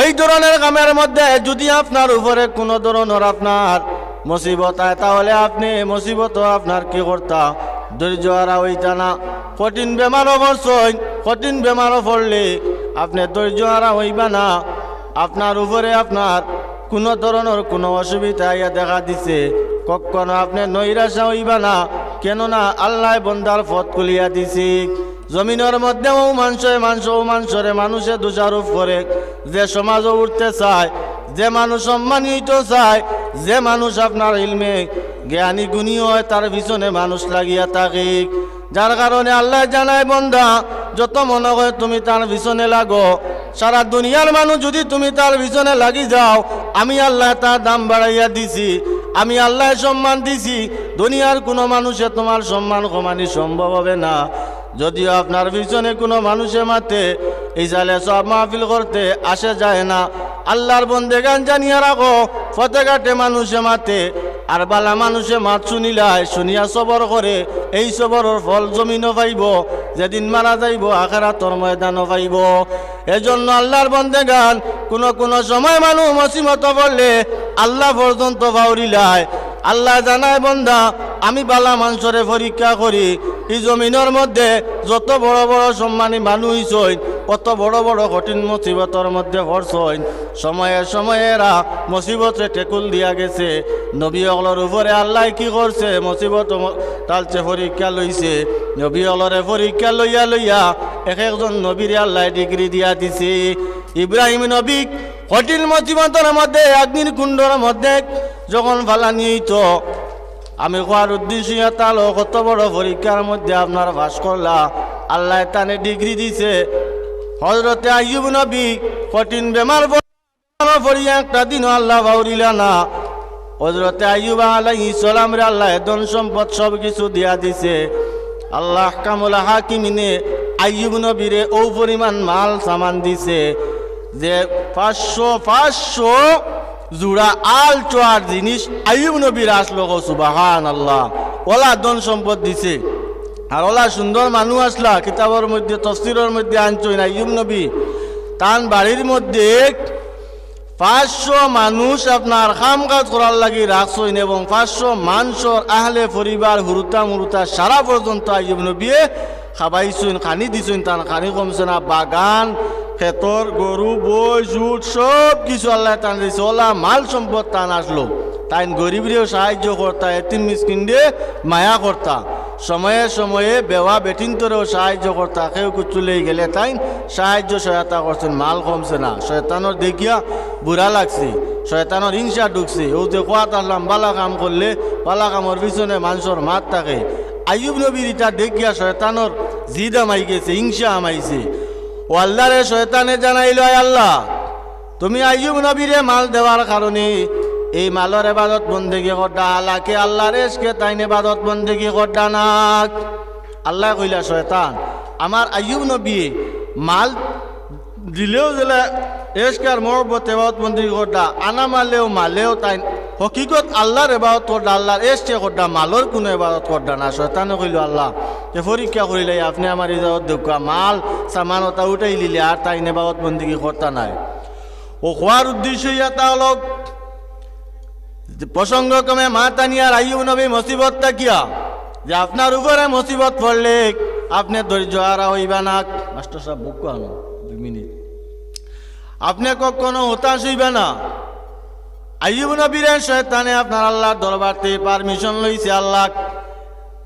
ওই ধরনের কামের মধ্যে যদি আপনার উপরে কোনো ধরনের আপনার মুসিবত হয়, তাহলে আপনি মুসিবত আপনার কি করতা? ধৈর্য হারা হইতা না। কঠিন বেমারও পড়ছই, কঠিন বেমারও পড়লে আপনি ধৈর্য হারা হইবা না। আপনার উপরে আপনার কোনো ধরনের কোনো অসুবিধা ইয়া দেখা দিছে। কখনো আপনি নৈরাশা হইবা না, কেননা আল্লাহ বন্দার পথ খুলিয়া দিছি। জমিনের মধ্যেও মানুষে মানুষ মানুষরে মানুষে দোষারোপ করে। যে সমাজও উঠতে চায়, যে মানুষ সম্মানিত চায়, যে মানুষ আপনার ইলমে জ্ঞানী গুণী হয়, তার পিছনে মানুষ লাগিয়া থাকে। যার কারণে আল্লাহ জানায় বন্ধা যত মনে হয় তুমি তার পিছনে লাগো। সারা দুনিয়ার মানুষ যদি তুমি তার পিছনে লাগি যাও, আমি আল্লাহ তার দাম বাড়াইয়া দিছি, আমি আল্লাহ সম্মান দিছি। দুনিয়ার কোনো মানুষে তোমার সম্মান কমানি সম্ভব হবে না। যদিও আপনার পিছনে কোনো মানুষে মাতে এই সালে সব মাহফিল করতে আসে যায় না। আল্লাহর বন্দে গান জানিয়া রাখো ফতেঘাটে মানুষে মাতে আর বালা মানুষে মাত শুনিলায় শুনিয়া সবর করে, এই সবরের ফল জমিনও পাইব, যেদিন মারা যাইব, আখারাতর ময়দানও পাইব। এজন্য আল্লাহর বন্দে গান, কোনো কোনো সময় মানুষ মসিমত পড়লে আল্লাহ পর্যন্ত বাউরিলায়। আল্লাহ জানায়, বন্দা, আমি বালা মানুষরে পরীক্ষা করি এই জমিনের মধ্যে যত বড় বড় সম্মানী মানুষ হইন, কত বড় বড় কঠিন মুসিবতর মধ্যে পড়ছইন সময়ে সময়ে এরা মুসিবতে টেকুল দিয়া গেছে। নবী অগলর উপরে আল্লাহ কি করছে? মুসিবত তালছে পরীক্ষা লইছে। নবী অগলরে পরীক্ষা লইয়া লইয়া এক একজন নবীরে আল্লাহ ডিগ্রি দিয়া দিছে। ইব্রাহিম নবী কঠিন মুসিবতের মধ্যে অগ্নির কুণ্ডর মধ্যে যখন ফালানি হইতো আমি কোয়ার উদ্দেশ্য তালো কত বড় পরীক্ষার মধ্যে আপনার ভাস করলা। আল্লাহ তানে ডিগ্রি দিছে। হজরতে আইয়ুব নবী কঠিন বেমার পড়িয়া একটা দিন আল্লাহ বাউরিলা না। হজরতে আইয়ুব আলাইহি সালাম রে আল্লাহ ধন সম্পদ সব কিছু দিয়া দিছে। আল্লাহ কামুল হাকিমিনে আইয়ুব নবীরে ও পরিমাণ মাল সামান দিছে। যে পাঁচশো পাঁচশো জুড়া আল চোয়ার জিনিস আইয়ুব নবীর আসলো গো সুবাহান আল্লাহ ওলা ধন সম্পদ দিছে। আর ওলা সুন্দর মানুষ আসলা কিতাবের মধ্যে তফসিরের মধ্যে আনছই না আইয়ুব নবী, তান বাড়ির মধ্যে পাঁচশো মানুষ আপনার কাম কাজ করার লাগি রাখছইন এবং পাঁচশো মানুষের আহলে পরিবার হুরুতা মুরুতা সারা পর্যন্ত আইব নবিয়ে খাবাইছইন, খানি দিছইন তার খানি কমছে না, বাগান ক্ষেতর গরু বই জুট সব কিছু আল্লাহ টান দিছে। ওলা মাল সম্পদ টান আসলো। তাই গরিবরেও সাহায্য করতা এতিম মিসকিন দিয়ে মায়া করতা সময়ে সময়ে বেওয়া বেটিনতরেও সাহায্য করতা কেউ চলে গেলে তাই সাহায্য সহায়তা করছেন মাল কমছে না। শয়তানোর দেখিয়া বুড়া লাগছে। শয়তানোর হিংসা ঢুকছে। ও যে কোয়াত আসলাম বালা কাম করলে বালা কামর পিছনে মানুষের মাত থাকে। আইয়ুব নবীর ইটা দেখিয়া শয়তানোর জিদ আমাই গেছে, হিংসা আমাইছে ও আল্লাহরে শয়তানে জানাইল, "আয় আল্লাহ। তুমি আইয়ুব নবীরে মাল দেওয়ার কারণে এই মালর এবাদত বন্দেগি করডা আল্লাহকে আল্লাহর এসকে তাইন এবাদত বন্দেগি করডা নাক। আল্লাহ কইলা, শয়তান, আমার আইয়ুব নবী মাল দিলেও দিলে এসকার মহব্বত এবাদত বন্দেগি করডা আনা মালেও মালেও তাই হকিকত আল্লাহর এবাদত করডা আল্লাহর এসকে করডা মালর কোনো এবাদত করডা না, শয়তানে কইল আল্লাহ। যে পরীক্ষা করিলে আপনি আমার ইজাবত দেখা মাল সামানতা উঠাই লিলে আর তাই নেবাদত বন্দিগি করতা নাই। ও খোয়ার উদ্দেশ্য ইয়াতা হলো যে প্রসঙ্গক্রমে মা তানিয়ার আইয়ুব নবী মুসিবত তাকিয়া। যে আপনার উপরে মুসিবত পড়লে আপনি ধৈর্য হারা হইবা না। মাস্টার সাহেব বুক আনো দুই মিনিট। আপনি কখনো হতাশ হইবে না। আইয়ুব নবীর শয়তানে আপনার আল্লাহর দরবারতে পারমিশন লইছে আল্লাহ।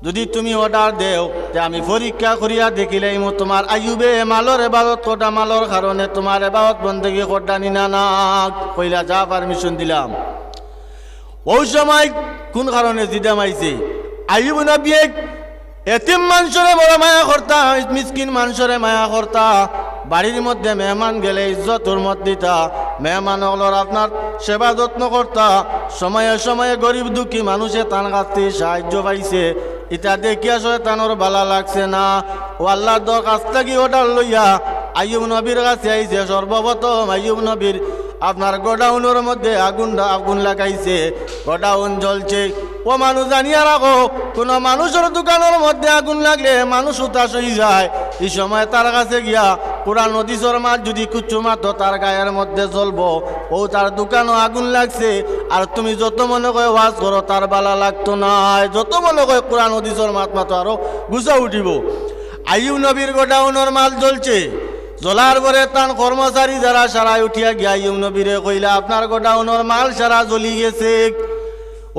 যদি তুমি অর্ডার দেও যে আমি পরীক্ষা করিয়া দেখিলে তোমার আইয়ুবে মালর এবাদত কটা, মালর কারণে তোমার এবাদত বন্দেগি কটা নিনা না, কইলা যা পারমিশন দিলাম। ওই সময় কোন কারণে জিদাম আইছে আইব নবী এতিম মানুষরে বড় মায়া করতা, মিসকিন মানুষরে মায়া করতা, বাড়ির মধ্যে মেহমান গেলে ইজ্জত দিতা। মেহমান হলর আপনার সেবা যত্ন করতা, সময়ে সময়ে গরিব দুঃখী মানুষে তান কাছে সাহায্য পাইছে। ইটা দেখিয়া শয়তানোর বালা লাগছে না। ও আল্লাহর দর কাছ থেকে ওটার লইয়া আইয়ুব নবীর কাছে আইছে, সর্বপ্রথম আইয়ুব নবীর আপনার গোডাউনের মধ্যে আগুন আগুন লাগাইছে। গোডাউন জ্বলছে। ও মানুষ জানিয়া রাখো, কোনো মানুষের দোকানের মধ্যে আগুন লাগলে মানুষ উতাস হয়ে যায়। এই সময় তার কাছে গিয়া কোরআন নদীসর মাছ যদি কুচ্ছু মাত্র তার গায়ের মধ্যে জ্বলবো ও তার দোকানও আগুন লাগছে, আর তুমি যত মনে করে ওয়াজ করো, তার বালা লাগতো না। যত মনে করে কোরআন নদীসর মাত মাত্র আরও গুছা উঠিব। আইউ নবীর গোডাউনের মাল জ্বলছে। জ্বলার পরে তার কর্মচারী যারা সারাই উঠিয়া গিয়া আইউ নবীরে কইলা, আপনার গোডাউনের মাল সারা জ্বলি গেছে।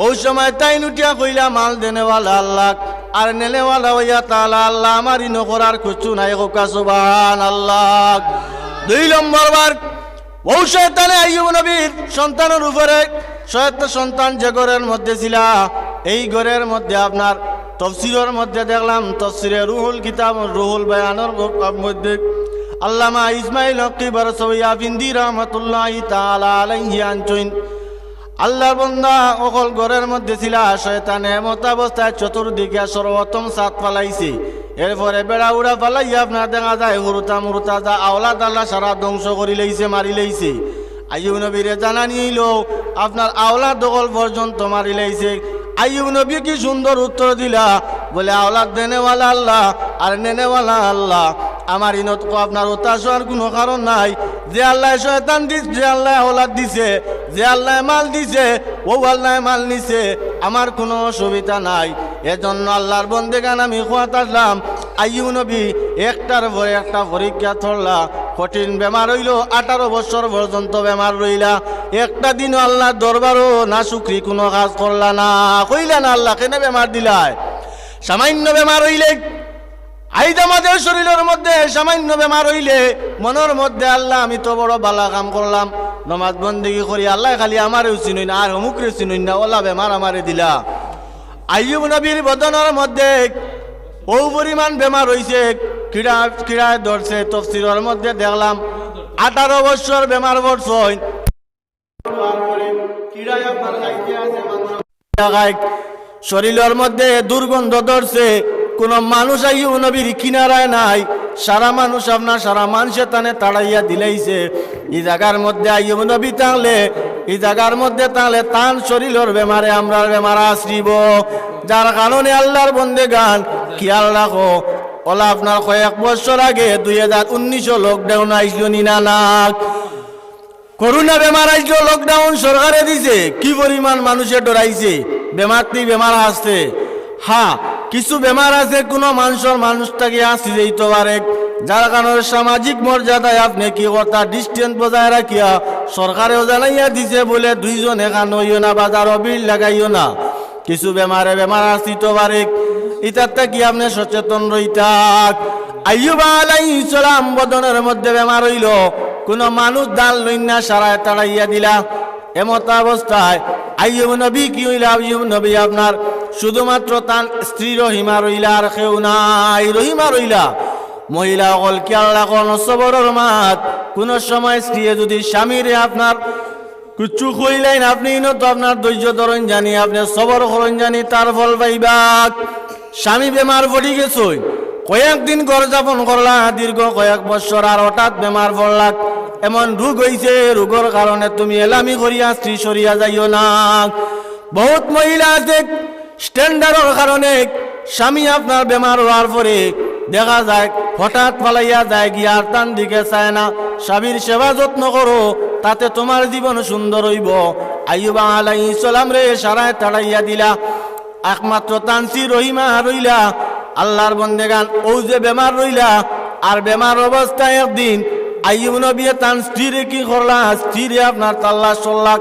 ওই সময় তাই নুটিয়া কইলা, মাল দেনেওয়ালা আল্লাহ, আর নেলেওয়ালা হইয়া তালা আল্লাহ, আমারই নকরার কুচু নাই কোকা সুবাহান আল্লাহ দুই নম্বর বার ও শয়তানে আইয়ুব নবীর সন্তানের উপরে শয়ত সন্তান যে ঘরের মধ্যে ছিল, এই ঘরের মধ্যে আপনার তফসিরের মধ্যে দেখলাম, তফসিরে রুহুল কিতাব, রুহুল বয়ানের মধ্যে আল্লামা ইসমাইল হকি বরসইয়া বিন্দি রহমতুল্লাহ তাআলা আলাইহি আনচইন আল্লাহর বন্দা অকল ঘরের মধ্যে ছিল, শয়তানে মতাবস্থায় চতুর্দিকে সর্বোত্তম সাত ফালাইছে এরপরে বেড়া উড়া ফালাইয়া আপনার দেখা যায় হুরুতা মুরুতা যা আওলা দাল্লা সারা ধ্বংস করি লইছে, মারি লইছে। আইয়ুব নবীরে জানা নিল আপনার আওলা দখল পর্যন্ত মারি লাইছে। আইয়ুব নবী কি সুন্দর উত্তর দিলা, বলে আওলাদ দেনেওয়ালা আল্লাহ, আর নেনেওয়ালা আল্লাহ, আমার ইনত আপনার উত্তাস হওয়ার কোনো কারণ নাই। যে আল্লাহ শয়তান দিস, যে আল্লাহ ওলাদ দিছে, যে আল্লাহ মাল দিছে, ও আল্লাহ মাল নিছে, আমার কোনো অসুবিধা নাই। এজন্য আল্লাহর বন্দেগান আমি খোয়াত আসলাম। আইয়ু নবী, একটার পরে একটা পরীক্ষা ধরলা। কঠিন বেমার হইল, আঠারো বছর পর্যন্ত বেমার রইলা। একটা দিন আল্লাহ দরবারও না শুক্রি, কোনো কাজ করলা না। কইলা না আল্লাহ, কেন বেমার দিলায়? সামান্য বেমার হইলে আইদ আমাদের শরীরের মধ্যে সামান্য বেমার হইলে, মনের মধ্যে আল্লাহ, আমি তো বড় বালা কাম করলাম। নমাজ বন্দিগি করি, আল্লাহ খালি আমারও চিনুই না আর অমুকরে চিনুই না, ওলা বেমার আমারে দিলা। আইয়ুব নবীর বদনের মধ্যে ও পরিমাণ বেমার হইছে। ক্রীড়া ক্রীড়ায় ধরছে তফসিরের মধ্যে দেখলাম, আঠারো বছর বেমার পড়ছই শরীরের মধ্যে দুর্গন্ধ ধরছে। কোন মানুষ আইয়ু নবীর কিনারায় নাই। সারা মানুষ আপনার, সারা মানুষের তানে তাড়াইয়া দিলাইছে। এই জায়গার মধ্যে আইয়ুব নবী তাহলে এই জায়গার মধ্যে তাহলে তান শরীরের বেমারে আমরা বেমার আসরিব যার কারণে আল্লাহর বন্দে গান খেয়াল রাখো, ওলা আপনার কয়েক বছর আগে দুই হাজার উনিশশো লকডাউন আইসল নিনানাক করোনা বেমার আইসলো লকডাউন সরকারে দিছে, কি পরিমাণ মানুষে ডরাইছে? বেমারটি বেমার আসছে হ্যাঁ কিছু বেমার আছে, কোনো মানুষের মানুষটাকে আসি যেতে পারে যার কারণে সামাজিক মর্যাদায় আপনি কি কথা ডিস্টেন্স বজায় রাখিয়া সরকারেও জানাইয়া দিছে বলে, দুইজন এখান হইও না বাজারও বিল লাগাইও না। কিছু বেমারে বেমার আসিতে পারে ইতারটা কি আপনি সচেতন রইতাক আইয়ুব আলাইহিস সালাম বদনের মধ্যে বেমার হইল। কোন মানুষ দাল লইনা সারায় তাড়াইয়া দিলা। এমত অবস্থায় আইয়ুব নবী কি হইলা? আইয়ুব নবী আপনার শুধুমাত্র তার স্ত্রী রহিমা রইলা, আর কেউ নাই। রহিমা রইলা। মহিলা অকল খেয়াল রাখুন সবরের মাত। কোন সময় স্ত্রী যদি স্বামীরে আপনার কুচু কইলেন আপনি তো আপনার ধৈর্য ধরন জানি, আপনি সবর করন জানি, তার ফল পাইবা। স্বামী বেমার পড়ি গেছই। কয়েকদিন ঘর যাপন করলা, দীর্ঘ কয়েক বছর আর হঠাৎ বেমার পড়লাক এমন রোগ হইছে, রোগের কারণে তুমি এলামি করিয়া স্ত্রী সরিয়া যাইও না। বহুত মহিলা আছে স্ট্যান্ডার্ডের কারণে স্বামী আপনার বেমার হওয়ার পরে দেখা যায়, হঠাৎ পালাইয়া যায় গিয়া তান দিকে চায় না। স্বামীর সেবা যত্ন করো, তাতে তোমার জীবন সুন্দর হইব। আইবা আলাই সালাম রে সারায় তাড়াইয়া দিলা। একমাত্র তানসি রহিমা রইলা, আল্লাহর বন্দেগান ও যে বেমার রইলা। আর বেমার অবস্থায় একদিন আইব নবী তান স্ত্রীরে কি করলা? স্ত্রীরে আপনার তাল্লা চল্লাক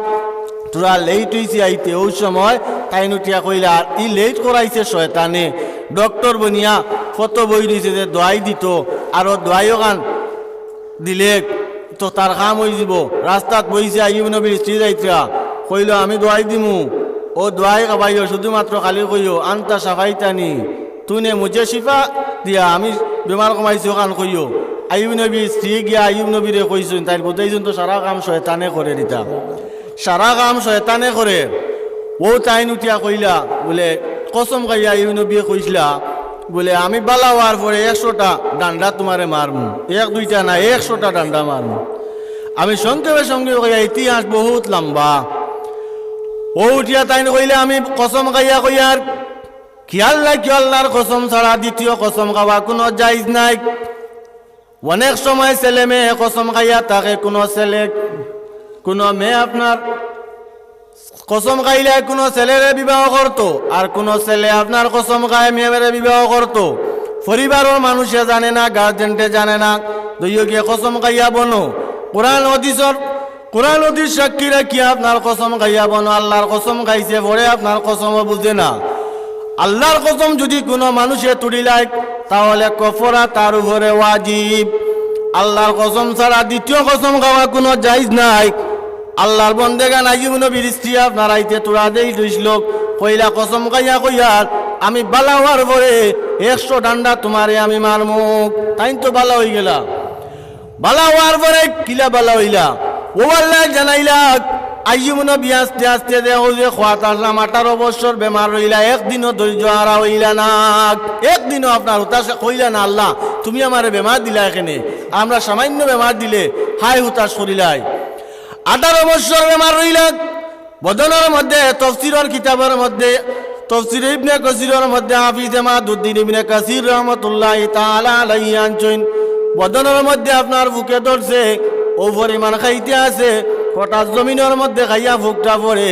তোরা লেট হইছে আইতে, ওই সময় তাই নুটিয়া কইলা আর ই লেট করাইছে শয়তানে। ডক্টর বনিয়া কত বই দিছে যে দোয়াই দিত। আর ও দোয়াইও গান দিলে তো তার কাম হয়ে যাব। রাস্তাত বইছে আইব নবীর স্ত্রী যাইতা কইল, আমি দোয়াই দিমু। ও দোয়াই কাবাইও শুধুমাত্র খালি কইও আনতা সাফাইতানি। তুনে মুঝে শিফা দিয়া, আমি বেমার কমাইছো কান কইও আইব নবী স্ত্রী গিয়া আইব নবীরে কইছুন তাই বোধাইছুন তো সারা কাম শয়তানে করে দিতা সারা কাম শয়তানে করে ও তাই নুটিয়া কইলা, বলে কসম গাইয়া আইব নবীয়ে কইছিলা বলে, আমি বালা হওয়ার পরে একশোটা ডান্ডা তোমারে মারমু। এক, দুইটা না, একশোটা ডান্ডা মারমু। আমি সংক্ষেপে সঙ্গে ইতিহাস বহুত লম্বা। ও উঠিয়া তাই কইলে, আমি কসম গাইয়া কইয়ার খিয়াল নাই আল্লাহর কসম ছাড়া দ্বিতীয় কসম খাওয়া কোনো জায়জ নাই। অনেক সময় ছেলে মেয়ে কসম খাইয়া থাকে, কোনো ছেলে, কোনো মেয়ে আপনার কসম খাইলে কোনো ছেলেরে বিবাহ করতো, আর কোনো ছেলে আপনার কসম খায় মেয়েরে বিবাহ করতো। পরিবারের মানুষে জানে না, গার্জেন্টে জানে না, দুইও গিয়ে কসম খাইয়া বনো। কোরআন অদিসর কোরআন অদিস সাক্ষী রাখি আপনার কসম খাইয়া বনো? আল্লাহর কসম খাইছে পরে আপনার কসম বুঝে না। আল্লাহর কসম যদি কোনো মানুষে তুলি লাগ তাহলে কফরা তার উপরে ওয়াজিব। আল্লাহর কসম ছাড়া দ্বিতীয় কসম খাওয়া কোনো জায়জ নাই। আল্লাহর বন্দেগান আইব নবীর স্ত্রী আপনার আইতে তোরা দেই দুই লোক। কইলা, কসম খাইয়া কইয়ার আমি বালা হওয়ার পরে একশো ডান্ডা তোমারে আমি মারমু। তাই তো বালা হয়ে গেলা। বালা হওয়ার পরে কিলা বালা হইলা? ও আল্লাহ জানাইলা আইব নবী আস্তে আস্তে দেহ যে খোয়াত আসলাম, আঠারো বছর বেমার রইলা, একদিনও ধৈর্য হারা হইলা না। একদিনও আপনার হতাশ কইলা না, আল্লাহ, তুমি আমার বেমার দিলা এখানে। আমরা সামান্য বেমার দিলে হাই হতাশ করিলাই। আঠারো বছর বেমার রইলেন বদনের মধ্যে তফসিরের কিতাবের মধ্যে তফসির ইবনে কসিরের মধ্যে হাফিজ মাদুদ্দিন ইবনে কাসির রহমতুল্লাহ আনছেন বদনের মধ্যে আপনার বুকে ধরছে ও পরিমাণ খাইতে আছে কটা জমিনের মধ্যে খাইয়া ফুকটা পরে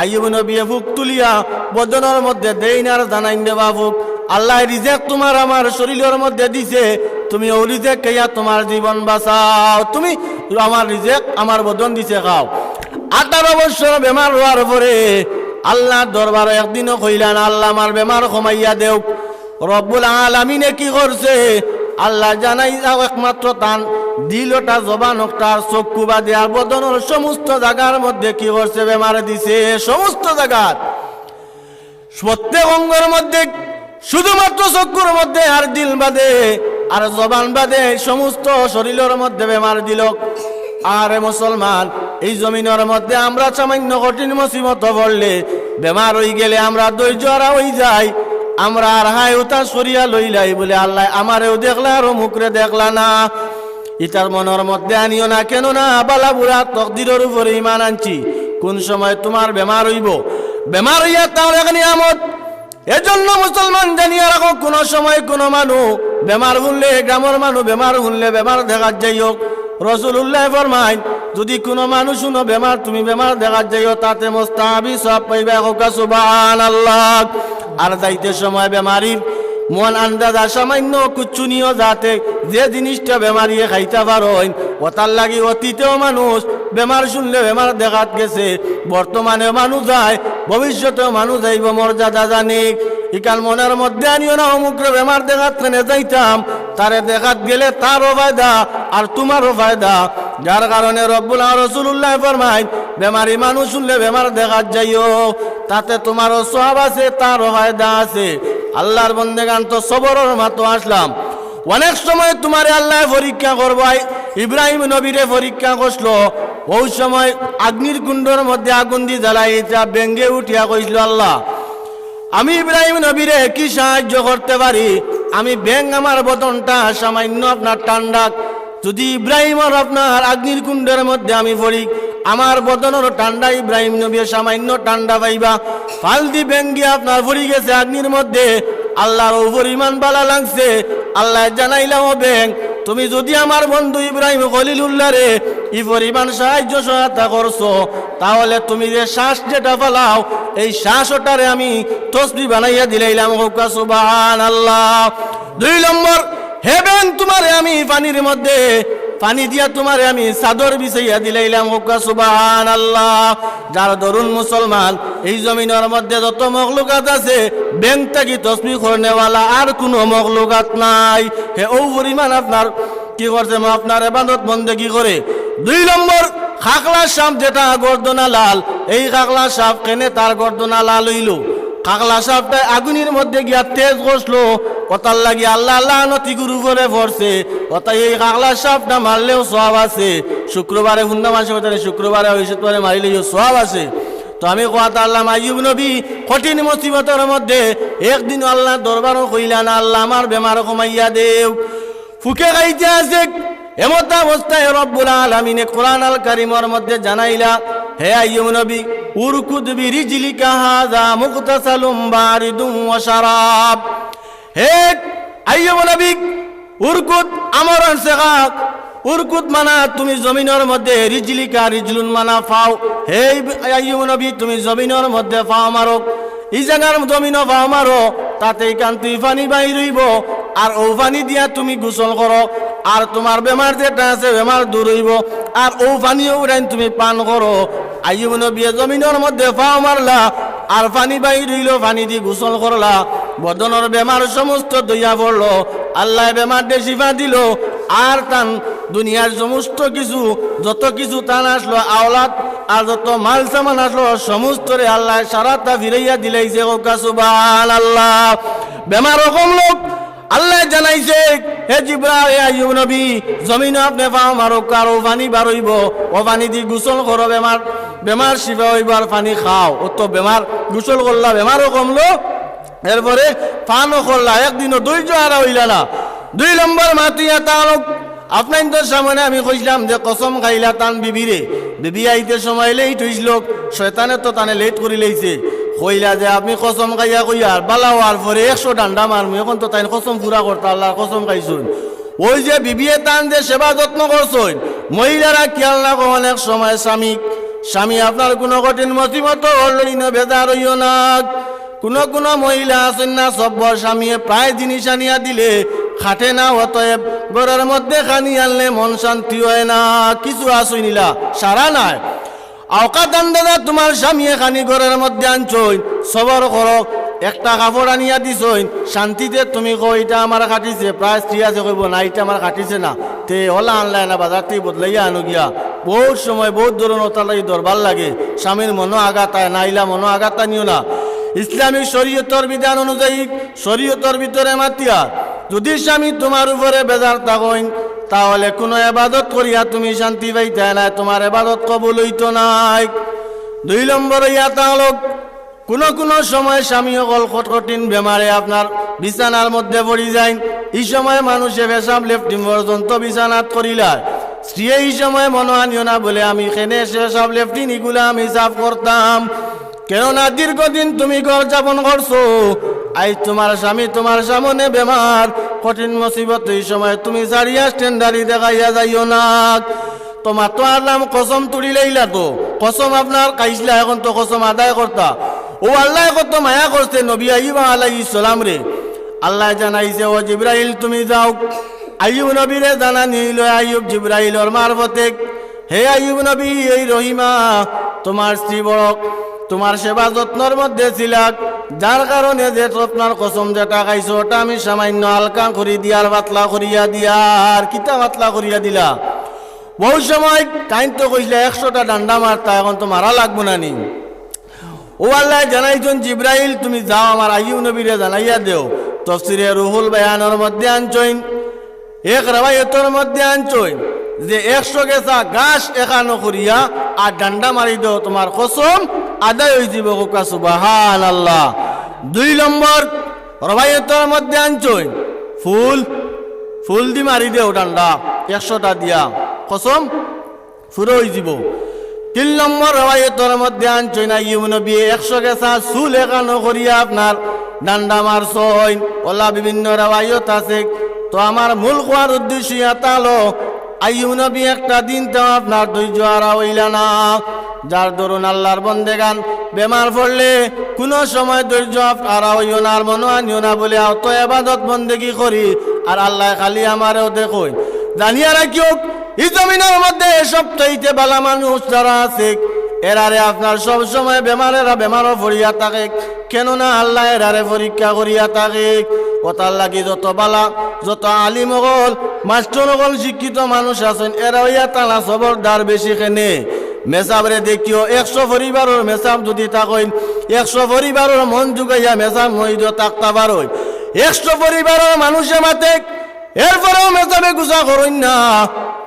আইব নবিয়ে ফুক তুলিয়া বদনের মধ্যে দেইনার জানাইন দেবা ফুক আল্লাহ রিজেক তোমার আমার শরীরের মধ্যে দিছে। তুমি ও রিজেক খাইয়া তোমার জীবন বাঁচাও। তুমি আমার রিজেক, আমার বদন দিছে, খাও। আঠারো বছর বেমার হওয়ার পরে আল্লাহ দরবার একদিনও কইলান আল্লাহ আমার বেমার কমাইয়া দেও। রব্বুল আলামিনে কি করছে? আল্লাহ জানাই যাও একমাত্র তান দিলটা জবান তার চক্ষু বা দেয়ার বদনের সমস্ত জায়গার মধ্যে কি করছে? বেমার দিছে, সমস্ত জায়গার প্রত্যেক অঙ্গের মধ্যে শুধুমাত্র চক্ষুর মধ্যে আর দিল বাদে, আর জবান বাদে সমস্ত শরীরের মধ্যে বেমার দিল। আরে মুসলমান, এই জমিনের মধ্যে আমরা সামান্য কঠিন মুসিবত পড়লে বেমার হয়ে গেলে আমরা ধৈর্য হারা হয়ে যাই। আমরা আর হাই উতা সরিয়া লইলাই বলে আল্লাহ আমারেও দেখলা আর মুখরে দেখলা না। ইতার মনের মধ্যে আনিও না কেন না বালা বুড়া তকদিরের উপরে ইমান আনছি। কোন সময় তোমার বেমার হইব? বেমার হইয়া তাহলে এখানে আমত এজন্য মুসলমান জানিয়া রাখো, কোন সময় কোন মানু বেমার শুনলে গ্রামের মানুষ বেমার শুনলে বেমার দেখা যাই হোক। রসুল্লাহ ফরমাইন যদি কোনো মানুষ শুনো বেমার, তুমি বেমার দেখা যাইও তাতে মোস্তাবি সব পাইবা হোকা সুবান আল্লাহ আর যাইতে সময় বেমারির মন আন্দাজা সামান্য কুচ্ছু নিও যাতে যে জিনিসটা বেমারিয়ে খাইতে পারোন ওতার লাগি অতীতেও মানুষ বেমার শুনলে বেমার দেখাত গেছে বর্তমানে মানুষ যায় ভবিষ্যতেও মানুষ যাইব মর্যাদা জানিক। ইকাল মনের মধ্যে আনিও না, অমুকরে বেমার দেখাত ট্রেনে যাইতাম। তারে দেখাত গেলে তারও ফায়দা, আর তোমারও ফায়দা। যার কারণে রব্বুল রসুল্লাহ ফরমাই বেমারি মানুষ শুনলে বেমার দেখাত যাইও। তাতে তোমারও সব আছে, তারও ফায়দা আছে। আল্লাহর বন্দেগান তো সবরের মাতো আসলাম। অনেক সময় তোমারে আল্লাহ পরীক্ষা করবাই। ইব্রাহিম নবীরে পরীক্ষা করছিল। ওই সময় আগ্নির কুণ্ডর মধ্যে আগুন দিয়ে জ্বালাই এটা ব্যঙ্গে উঠিয়া কইছিল, আল্লাহ, আমি ইব্রাহিম নবীরে কি সাহায্য করতে পারি? আমি ব্যাং আমার বতনটা সামান্য আপনার ঠান্ডা যদি ইব্রাহিমর আপনার আগ্নির কুণ্ডের মধ্যে আমি পড়ি, আমার বদনের ঠান্ডা ইব্রাহিম নবী সামান্য ঠান্ডা পাইবা। ফালদি ব্যাঙ্গি আপনার পড়ি গেছে আগ্নির মধ্যে। আল্লাহর উপর ইমান বালা লাগছে। আল্লাহ জানাইলাম ব্যাং তুমি যদি আমার বন্ধু ইব্রাহিম খলিলুল্লাহ রে ই পরিমাণ সাহায্য সহায়তা করছ? তাহলে তুমি যে শ্বাস যেটা ফেলাও, এই শ্বাস ওটারে আমি তসবি বানাইয়া দিলাইলাম। আল্লাহ দুই নম্বর, হেবেন তোমারে আমি পানির মধ্যে পানি দিয়া তোমারে আমি চাদর বিছাইয়া দিলাইলাম। হোকা সুবাহান আল্লাহ যার দরুন মুসলমান, এই জমিনের মধ্যে যত মখলুকাত আছে ব্যাংক থাকি তসবি করনেওয়ালা আর কোনো মখলুকাত নাই। হে ও পরিমাণ আপনার, কি করছে? আপনার এবাদত বন্দে কি করে? দুই নম্বর খাকলা সাপ যেটা গর্দনা লাল, এই খাকলা সাপ কেনে তার গর্দনা লাল হইল। কাকলা সাপটা আগুনের মধ্যে গিয়া তেজ বসল কথার লাগি আল্লাহ আল্লাহ নতি গুরু করে পড়ছে কথা এই কাকলা সাপটা মারলেও সব আছে। শুক্রবারে হুন্ডা মাসে কথা শুক্রবারে বৃহস্পতিবারে মারিলেও সব আছে। তো আমি কথা আল্লাহ আইব নবী কঠিন মুসিবতের মধ্যে একদিন আল্লাহ দরবারও কইলা না, আল্লাহ আমার বেমার কমাইয়া দেও। ফুকে গাইতে আছে, এমত অবস্থায় রব্বুল আলামিনে কোরআন আল কারিমর মধ্যে জানাইলা, হে আইয়ুব নবী, উরকুদ বিরিজলিকা হাযা মুগতাসালুম বারিদুম ওয়া শারাব। হে আইয়ুব নবী উরকুত আমরণ শেখাক উরকুত মানা তুমি জমিনের মধ্যে রিজলিকা রিজলুন মানা ফাও। হে আইয়ুব তুমি জমিনের মধ্যে ফাও মারক এই জায়গার জমিনও ফাও মারো, তাতেই কান তুই পানি বাই রইব। আর ও পানি দিয়া তুমি গোসল করো, আর তোমার বেমার যেটা আছে বেমার দূর হইব। আর ও পানিও উড়াইন তুমি পান করো। আইয়ুব নবী জমিনের মধ্যে ফাও মারলা, আর পানি বাই রইল পানি দিয়ে গোসল করলা। বদনের বেমার সমস্ত দইয়া পড়ল, আল্লাহ বেমার শিফা দিল, আর তান দুনিয়ার সমস্ত কিছু, যত কিছু তান আসলো, আওলাদ আর যত মাল সামান আসলো সমস্ত রে আল্লাহ সারাটা ফিরাইয়া দিলাইছে ওকা সুবান আল্লাহ বেমার রকম লোক, আল্লাহ জানাইছে, হে জিব্রা হে আইয়ুব নবী, জমিন আপনি পাও মারো, কারও পানি বারইব ও পানি দি গোসল করো, বেমার বেমার শিফা হইব আর পানি খাও। ও তো বেমার, গোসল করলা বেমারও কমলো এরপরে পানও করলা একদিনও ধৈর্য হারা হইলা না। দুই নম্বর মাতিয়া তালক আপনার সামনে আমি কইছিলাম যে, কসম খাইলা তান বিবিরে। বিবি আইতে সময় লেট হইছিল শয়তানে তো তানে লেট করি লইছে। কইলা যে, আপনি কসম খাইয়া কইয়ার বালা হওয়ার পরে একশো ডান্ডা মারমু, এখন তো তাই কসম পুরা করতা আল্লাহ কসম খাইছুন। ওই যে বিবিয়ে তান যে সেবা যত্ন করছুন, মহিলারা খেয়াল না অনেক সময় স্বামী। স্বামী আপনার কোনো কঠিন মতিমত অলরেডি না, বেজার হইও না। কোনো কোনো মহিলা আছেন না সব্বর স্বামীয়ে প্রায় জিনিস আনিয়া দিলে, খাটে না অতএব ঘরের মধ্যে খানি আনলে মন শান্তি হয় না। কিছু আসই নিলা, সারা নাই। আওকাত আন্দাজা তোমার স্বামী খানি ঘরের মধ্যে আনছই সবর করো, একটা কাপড় আনিয়া দিছই শান্তিতে তুমি কো এটা আমার কাটিছে প্রায় স্ত্রী আছে, কইব, না, এটা আমার কাটিছে না। তে ওলা আনলাই না, বাজার থেকে বদলাইয়া আনো গিয়া। বহুত সময়, বহুত ধরনের তালাই দরবার লাগে, স্বামীর মনো আঘাতায় নাইলা মনো আঘাতা নিও না। ইসলামিক শরীয়তর বিধান অনুযায়ী শরীয়তর ভিতরে মাতিয়া, যদি স্বামী তোমার উপরে বেজার থাকইন তাহলে কোনো এবাদত করিয়া তুমি শান্তি পাইতে না, তোমার এবাদত কবুল হইতো নাই। দুই নম্বর ইয়া তাহলে কোনো কোনো সময় স্বামী অকল কঠিন বেমারে আপনার বিছানার মধ্যে পড়ি যায়। এই সময় মানুষে পেশাব লেফটিং পর্যন্ত বিছানাত করিলায় স্ত্রী এই সময় মনে আনিও না বলে আমি খেনে সব লেফটিন এগুলা আমি সাফ করতাম। কেননা দীর্ঘদিন তুমি ঘর যাপন করছ। আই তোমার স্বামী তোমার সামনে বেমার। কঠিন মুসিবত এই সময় তুমি সারিয়া স্ট্যান্ডারি দেখাইয়া যাইও না। তোমার তো আর নাম কসম তুলি লাইলা তো কসম আপনার কাইসলা এখন তো কসম আদায় করতা। ও আল্লাহ, কত মায়া করছে নবী আইবা আলাইহিস সালাম রে। আল্লাহ জানাইছে, ও জিব্রাইল, তুমি যাও। আইয়ুব নবীরে জানা নিল, আইয়ুব জিব্রাইলর মারফতে। হে আইয়ুব নবী, এই রহিমা, তোমার স্ত্রী বড় তোমার সেবা যত্নর মধ্যে ছিলাক, যার কারণে যে আপনার কসম যেটা খাইছো ওটা আমি সামান্য হালকা করি দিয়ার পাতলা করিয়া দিয়ার কিতা পাতলা করিয়া দিলা। বহু সময় টাইম তো কইলে একশোটা ডান্ডা মারতা, এখন তো মারা লাগবো না নি। ও আল্লাহ জানাইছেন, জিব্রাইল, তুমি যাও আমার আইয়ুব নবীরে জানাইয়া দেও। তফসিরে রুহুল বায়ানের মধ্যে আনছইন, এক রাবায়তর মধ্যে আনছইন, যে একশো গেছা গাছ এখানো করিয়া, আর ডান্ডা মারি দাও তোমার কসম আদায় হয়ে যাব কোকা সুবাহান আল্লাহ দুই নম্বর, রবায়তর মধ্যে আনছইন ফুল ফুল দি মারি দেও ডান্ডা, একশোটা দিয়া। কসম? ফুরো হয়ে যাব। তিন নম্বর, রবায়তর মধ্যে আনছই না ইউ নবী একশো গেছা চুল একানো করিয়া আপনার ডান্ডা মারছইন ওলা বিভিন্ন রবায়ত আছে। তো আমার মূল কোয়ার উদ্দেশ্য তালো আইয়ু নবী একটা দিন তো আপনার ধৈর্য হারা হইলা না। যার দরুন আল্লাহর বন্দেগান। বেমার পড়লে কোনো সময় ধৈর্য হারা হইও না, আর মনে আনিও না বলে অত এবাদত বন্দেগি করি, আর আল্লাহ খালি আমারও দেখুন জানিয়া রাখিও এই জমিনের মধ্যে এসব চাইতে বালা মানুষ যারা আছে, এরারে আপনার সব সময় বেমারেরা বেমারও ভরিয়া থাকে। কেননা আল্লাহ এরারে পরীক্ষা করিয়া থাকে। কথার লাগি যত বালা, যত আলিম হল মাস্টর হল শিক্ষিত মানুষ আছেন এরা হইয়া তালা সবরদার বেশি খেনে। মেসাবরে দেখিও, একশো পরিবারের মেসাব যদি থাকেন একশো পরিবারের মন যুগাইয়া মেসাব মহিদ তাকতা বারই একশো পরিবারের মানুষে মাতে, এরপরেও মেসাবে গুছা করইন না।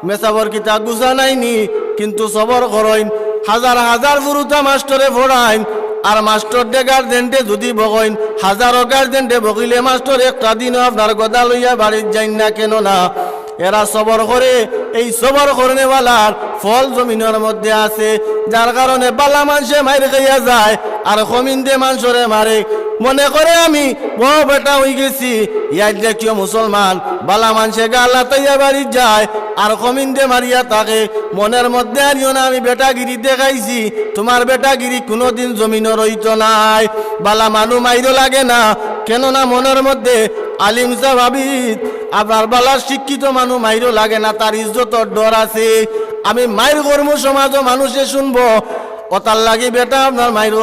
মেসাবর কিতা গুছা নাইনি, কিন্তু সবর করইন হাজার হাজার ফুরুতা মাস্টরে ফোড়াইন আর মাস্টর ডে গার্জেন্টে যদি বকইন হাজারো গার্জেন্টে বকিলে মাস্টর একটা দিন আপনার গদা লইয়া বাড়ির যাইন না কেন না এরা সবর করে এই সবর করনেওয়ালার ফল জমিনের মধ্যে আছে, যার কারণে বালা মানুষে মাইর খাইয়া যায়, আর কমিন্দে মানুষরে মারে। মনে করে আমি বড় বেটা হয়ে গেছি, ইয়ার মুসলমান, বালা মানুষে গালা তাইয়া বাড়ি যায়, আর কমিন্দে মারিয়া থাকে। মনের মধ্যে আনিও না, আমি বেটাগিরি দেখাইছি, তোমার বেটাগিরি কোনোদিন জমিনও রইত নাই। বালা মানু মাইরো লাগে না, কেননা মনের মধ্যে আলিম সাহাবিদ আবার বালার শিক্ষিত মানুষ মাইরও লাগে না, তার ইজ্জতর ডর আছে। আমি মায়ের কর্ম সমাজ মানুষে শুনব। ওতার লাগি বেটা আপনার মাইর